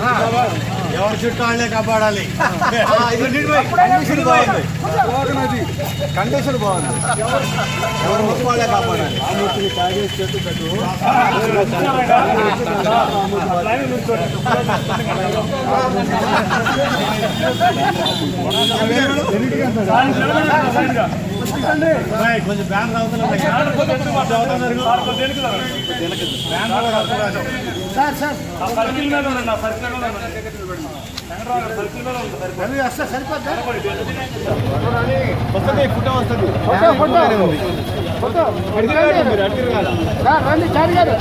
হ্যাঁ। ఎవరి చుట్టూ వాళ్ళే కాపాడాలి. కండిషన్ బాగుంది. ఎవరి ముక్కు వాళ్ళే కాపాడాలి. రామూర్తిని తాగేసి చెట్టు పెట్టు ఏయ్, కొంచెం బ్యాన్ అవుతున్నా సార్ సార్ సర్కిల్ మీద సర్కిల్ సరిపోతుంది. వస్తుంది ఫోటో వస్తుంది ఫోటో ఫోటో ఫోటో రండి చారి గారు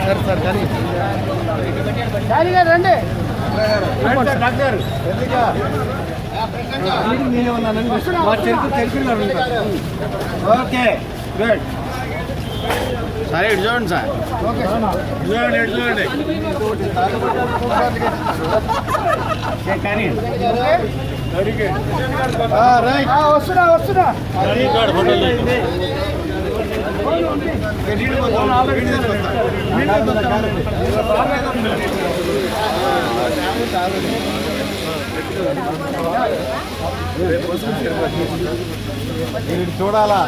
సరే సార్ కానీ చారి గారు రండి డాక్టర్ నేనే ఉన్నానండి మా చెరుకు తెలిసిన ఓకే గుడ్ సరే ఇటు చూడండి సార్. ఓకే. చూడండి ఇటు చూడండి. వస్తున్నా వస్తున్నా. గుడ్ చూడాలా?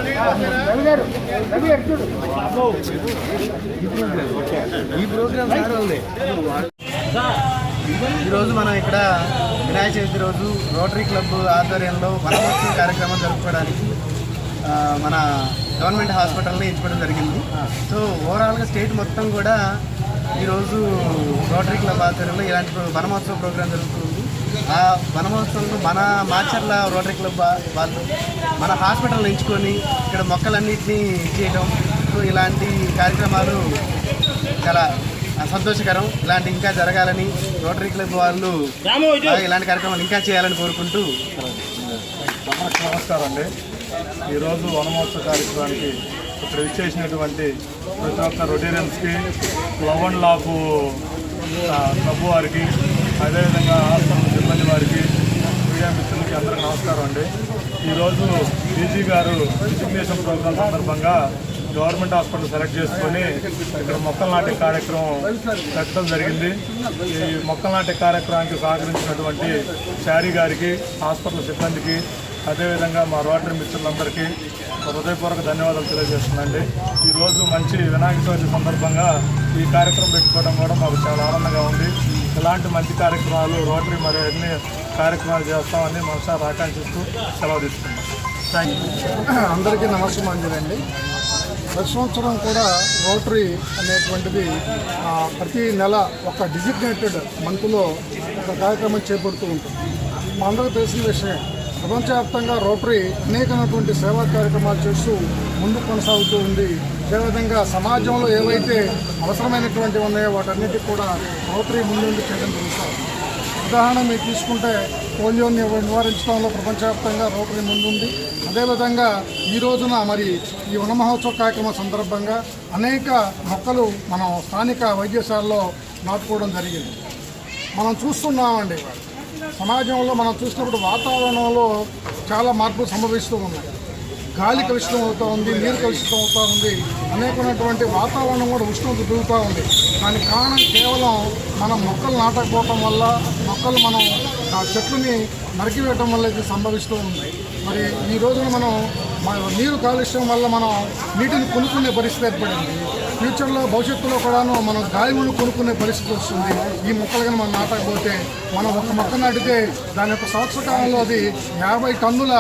ఈ ప్రోగ్రామ్ ఉంది. ఈరోజు మనం ఇక్కడ వినాయక చవితి రోజు రోటరీ క్లబ్ ఆధ్వర్యంలో వనమోత్సవ కార్యక్రమం జరుపుకోవడానికి మన గవర్నమెంట్ హాస్పిటల్ని ఎంచుకోవడం జరిగింది. సో ఓవరాల్గా స్టేట్ మొత్తం కూడా ఈరోజు రోటరీ క్లబ్ ఆధ్వర్యంలో ఇలాంటి ప్రో- వనమహోత్సవ ప్రోగ్రాం జరుగుతుంది ఆ వనమహోత్సవంలో మన మాచర్ల రోటరీ క్లబ్ వాళ్ళు మన హాస్పిటల్ని ఎంచుకొని ఇక్కడ మొక్కలన్నింటినీ చేయడం ఇలాంటి కార్యక్రమాలు చాలా సంతోషకరం. ఇలాంటి ఇంకా జరగాలని రోటరీ క్లబ్ వాళ్ళు ఇలాంటి కార్యక్రమాలు ఇంకా చేయాలని కోరుకుంటూ నమస్కారం అండి ఈరోజు వనమహోత్సవ కార్యక్రమానికి ఇక్కడ ఇచ్చేసినటువంటి ప్రతి ఒక్క రొటీరియన్స్కి లవ్ అండ్ లాఫ్ క్లబ్ వారికి అదేవిధంగా హాస్పిటల్ మంది వారికి మీడియా మిత్రులకి అందరికీ నమస్కారం అండి. ఈరోజు డీజీ గారు రిజిగ్నేషన్ ప్రోగ్రాం సందర్భంగా గవర్నమెంట్ హాస్పిటల్ సెలెక్ట్ చేసుకొని ఇక్కడ మొక్కలు నాటే కార్యక్రమం పెట్టడం జరిగింది. ఈ మొక్కలు నాటే కార్యక్రమానికి సహకరించినటువంటి శారీ గారికి హాస్పిటల్ సిబ్బందికి అదేవిధంగా మా రోటరీ మిత్రులందరికీ హృదయపూర్వక ధన్యవాదాలు తెలియజేస్తుందండి ఈరోజు మంచి వినాయక చవితి సందర్భంగా ఈ కార్యక్రమం పెట్టుకోవడం కూడా మాకు చాలా ఆనందంగా ఉంది. ఇలాంటి మంచి కార్యక్రమాలు రోటరీ మరి అన్ని కార్యక్రమాలు చేస్తామని మనసారి ఆకాంక్షిస్తూ సెలవు తీసుకున్నాం థ్యాంక్ యూ అందరికీ నమస్కారం ప్రతి సంవత్సరం కూడా రోటరీ అనేటువంటిది ప్రతి నెల ఒక డిజిగ్నేటెడ్ మంత్లో ఒక కార్యక్రమం చేపడుతూ ఉంటుంది. మా అందరికీ తెలిసిన విషయం ప్రపంచవ్యాప్తంగా రోటరీ అనేకమైనటువంటి సేవా కార్యక్రమాలు చేస్తూ ముందు కొనసాగుతూ ఉంది. అదేవిధంగా సమాజంలో ఏవైతే అవసరమైనటువంటి ఉన్నాయో వాటన్నిటికీ కూడా రోటరీ ముందుండి చేయడం జరుగుతుంది. ఉదాహరణ మీరు తీసుకుంటే పోలియోని నివారించడంలో ప్రపంచవ్యాప్తంగా రోటరీ ముందుంది. అదేవిధంగా ఈ రోజున మరి ఈ వన మహోత్సవ కార్యక్రమం సందర్భంగా అనేక మొక్కలు మనం స్థానిక వైద్యశాలలో నాటుకోవడం జరిగింది. మనం చూస్తున్నామండి. సమాజంలో మనం చూసినప్పుడు వాతావరణంలో చాలా మార్పులు సంభవిస్తూ ఉన్నాయి. గాలి కలుషితం అవుతూ ఉంది నీరు కలుషితం అవుతూ ఉంది. అనేకమైనటువంటి వాతావరణం కూడా ఉష్ణోగ్రత పెరుగుతూ ఉంది. దానికి కారణం కేవలం మనం మొక్కలు నాటకపోవటం వల్ల మొక్కలు మనం ఆ చెట్లని నరికివేయటం వల్ల ఇది సంభవిస్తూ ఉంది. మరి ఈ రోజున మనం నీరు కాలుష్యం వల్ల మనం నీటిని కొనుక్కునే పరిస్థితి ఏర్పడింది. ఫ్యూచర్లో భవిష్యత్తులో కూడాను మనం గాయములు కొనుక్కునే పరిస్థితి వస్తుంది. ఈ మొక్కలు కానీ మనం నాటకపోతే మనం ఒక మొక్క నాటితే దాని యొక్క సంవత్సరకాలంలో అది యాభై టన్నుల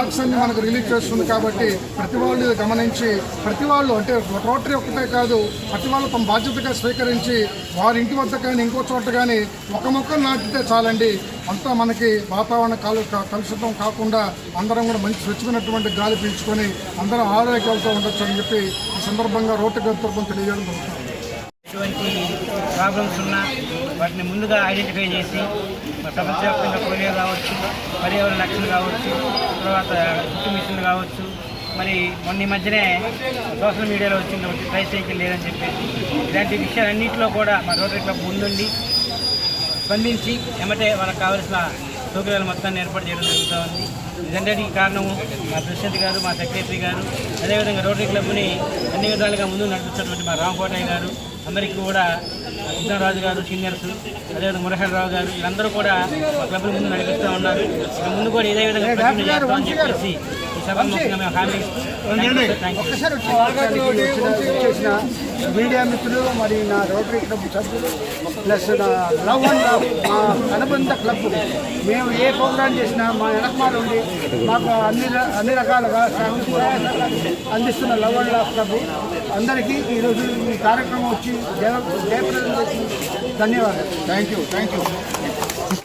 ఆక్సిజన్ మనకు రిలీజ్ చేస్తుంది కాబట్టి ప్రతి వాళ్ళు గమనించి ప్రతి వాళ్ళు అంటే రోటరీ ఒక్కటే కాదు ప్రతి వాళ్ళు తమ బాధ్యతగా స్వీకరించి వారి ఇంటి వద్ద కానీ ఇంకో చోట కానీ ఒక మొక్క నాటితే చాలండి. అంతా మనకి వాతావరణ కాలు కలుషితం కాకుండా అందరం కూడా మంచి స్వచ్ఛమైనటువంటి గాలి పీల్చుకొని అందరం ఆరోగ్యాలతో ఉండొచ్చు అని చెప్పి సందర్భంగా రోడ్డు తరపున తెలియజేయడం జరుగుతుంది. ఎటువంటి ప్రాబ్లమ్స్ ఉన్నా వాటిని ముందుగా ఐడెంటిఫై చేసి ప్రపంచవ్యాప్తంగా పోలియో కావచ్చు పర్యావరణ రక్షణ కావచ్చు తర్వాత కుట్టు మిషన్లు కావచ్చు మరి మొన్న ఈ మధ్యనే సోషల్ మీడియాలో వచ్చింది ఒకటి ట్రై సైకిల్ లేదని చెప్పేసి. ఇలాంటి విషయాలన్నింటిలో కూడా మా రోటరీ క్లబ్ ముందుండి స్పందించి ఎమ్మటే వాళ్ళకి కావాల్సిన సౌకర్యాలు మొత్తాన్ని ఏర్పాటు చేయడం జరుగుతూ ఉంది. ఇదంతటికి కారణము మా ప్రెసిడెంట్ గారు మా సెక్రటరీ గారు అదేవిధంగా రోటరీ క్లబ్ని అన్ని విధాలుగా ముందు నడిపిస్తున్నటువంటి మా రామకోటయ్య గారు అందరికీ కూడా కృష్ణరాజు గారు సీనియర్స్ అదేవిధంగా మురహరరావు గారు వీళ్ళందరూ కూడా మా క్లబ్ని ముందు నడిపిస్తూ ఉన్నారు. ఇక ముందు కూడా ఇదే విధంగా చెప్పేసి ఈ సభ ముఖ్యంగా మేము హామీ ఇస్తూ చేసిన మీడియా మిత్రులు మరియు నా రోటరీ క్లబ్ సభ్యులు ప్లస్ నా లవ్ అండ్ మా అనుబంధ క్లబ్. మేము ఏ ప్రోగ్రాం చేసినా మా వెనకమాల ఉండి మాకు అన్ని అన్ని రకాలుగా అందిస్తున్న లవ్ అండ్ లవ్ క్లబ్. అందరికీ ఈరోజు ఈ కార్యక్రమం వచ్చి జయ జయప్రదం ధన్యవాదాలు. Thank you thank you